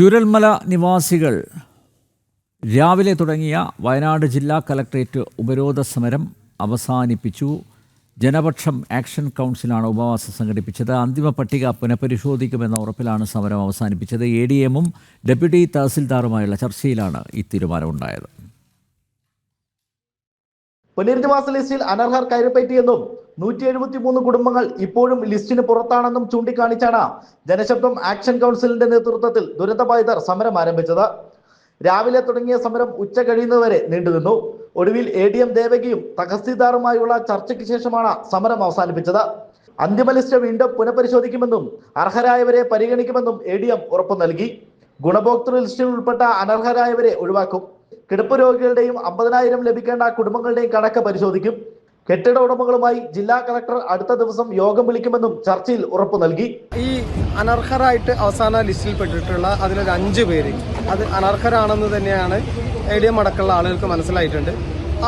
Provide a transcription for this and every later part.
ചൂരൽമല നിവാസികൾ രാവിലെ തുടങ്ങിയ വയനാട് ജില്ലാ കലക്ട്രേറ്റ് ഉപരോധ സമരം അവസാനിപ്പിച്ചു. ജനപക്ഷം ആക്ഷൻ കൗൺസിലാണ് ഉപവാസം സംഘടിപ്പിച്ചത്. അന്തിമ പട്ടിക പുനഃപരിശോധിക്കുമെന്ന ഉറപ്പിലാണ് സമരം അവസാനിപ്പിച്ചത്. എ ഡി എമ്മും ഡെപ്യൂട്ടി തഹസിൽദാറുമായുള്ള ചർച്ചയിലാണ് ഈ തീരുമാനമുണ്ടായത് പുനരധിവാസ ലിസ്റ്റിൽ അനർഹർ കയറിപ്പറ്റിയെന്നും നൂറ്റി എഴുപത്തി മൂന്ന് കുടുംബങ്ങൾ ഇപ്പോഴും ലിസ്റ്റിന് പുറത്താണെന്നും ചൂണ്ടിക്കാണിച്ചാണ് ജനശബ്ദം ആക്ഷൻ കൗൺസിലിന്റെ നേതൃത്വത്തിൽ ദുരന്തബാധിതർ സമരം ആരംഭിച്ചത്. രാവിലെ തുടങ്ങിയ സമരം ഉച്ച കഴിയുന്നതുവരെ നീണ്ടുനിന്നു. ഒടുവിൽ എ ഡി എം ദേവകിയും തഹസീൽദാറുമായുള്ള ചർച്ചയ്ക്ക് ശേഷമാണ് സമരം അവസാനിപ്പിച്ചത്. അന്തിമ ലിസ്റ്റ് വീണ്ടും പുനഃപരിശോധിക്കുമെന്നും അർഹരായവരെ പരിഗണിക്കുമെന്നും എ ഡി എം ഉറപ്പു നൽകി. ഗുണഭോക്തൃ ലിസ്റ്റിൽ ഉൾപ്പെട്ട അനർഹരായവരെ ഒഴിവാക്കും. കിടപ്പ് രോഗികളുടെയും അമ്പതിനായിരം ലഭിക്കേണ്ട കുടുംബങ്ങളുടെയും കണക്ക് പരിശോധിക്കും. കെട്ടിട ഉടമകളുമായി ജില്ലാ കളക്ടർ അടുത്ത ദിവസം യോഗം വിളിക്കുമെന്നും ചർച്ചയിൽ ഉറപ്പു നൽകി. ഈ അനർഹരായിട്ട് അവസാന ലിസ്റ്റിൽ പെട്ടിട്ടുള്ള അതിലൊരു അഞ്ച് പേര്. അത് അനർഹരാണെന്ന് തന്നെയാണ് എ ഡി എം അടക്കമുള്ള ആളുകൾക്ക് മനസ്സിലായിട്ടുണ്ട്.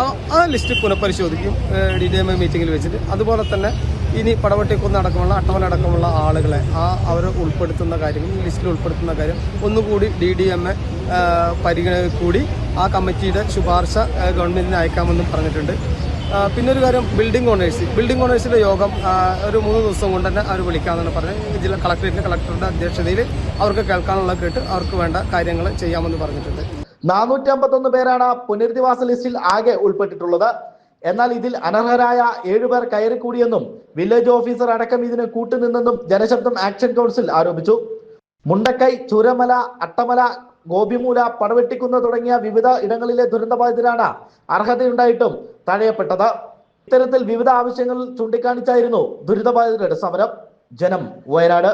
ആ ലിസ്റ്റ് പുനഃപരിശോധിക്കും ഡി ഡി എം എ മീറ്റിംഗിൽ വെച്ചിട്ട്. അതുപോലെ തന്നെ ഇനി പടവട്ടിക്കുന്ന് അടക്കമുള്ള അട്ടവല അടക്കമുള്ള ആളുകളെ ആ അവർ ഉൾപ്പെടുത്തുന്ന കാര്യങ്ങൾ ഈ ലിസ്റ്റിൽ ഉൾപ്പെടുത്തുന്ന കാര്യം ഒന്നുകൂടി ഡി ഡി എം എ പരിഗണന കൂടി ആ കമ്മിറ്റിയുടെ ശുപാർശ ഗവൺമെന്റിന് അയക്കാമെന്നും പറഞ്ഞിട്ടുണ്ട്. പിന്നെ ഒരു കാര്യം ബിൽഡിംഗ് ഓണേഴ്സ് ബിൽഡിംഗ് ഓണേഴ്സിന്റെ യോഗം ഒരു മൂന്ന് ദിവസം കൊണ്ട് തന്നെ അവർ വിളിക്കാമെന്നാണ് പറഞ്ഞത്. ജില്ലാ കളക്ടറേറ്റിന്റെ കളക്ടറുടെ അധ്യക്ഷതയിൽ അവർക്ക് കേൾക്കാനുള്ള കേട്ട് അവർക്ക് വേണ്ട കാര്യങ്ങൾ ചെയ്യാമെന്ന് പറഞ്ഞിട്ടുണ്ട്. നാനൂറ്റി അമ്പത്തൊന്ന് പേരാണ് പുനരധിവാസ ലിസ്റ്റിൽ ആകെ ഉൾപ്പെട്ടിട്ടുള്ളത്. എന്നാൽ ഇതിൽ അനർഹരായ ഏഴുപേർ കയറിക്കൂടിയെന്നും വില്ലേജ് ഓഫീസർ അടക്കം ഇതിന് കൂട്ടുനിന്നെന്നും ജനശബ്ദം ആക്ഷൻ കൗൺസിൽ ആരോപിച്ചു. മുണ്ടക്കൈ ചൂരമല അട്ടമല ഗോപിമൂല പടവെട്ടിക്കുന്ന് തുടങ്ങിയ വിവിധ ഇടങ്ങളിലെ ദുരന്തബാധിതരാണ് അർഹതയുണ്ടായിട്ടും തഴയപ്പെട്ടത്. ഇത്തരത്തിൽ വിവിധ ആവശ്യങ്ങൾ ചൂണ്ടിക്കാണിച്ചായിരുന്നു ദുരിതബാധിതരുടെ സമരം. ജനം വയനാട്.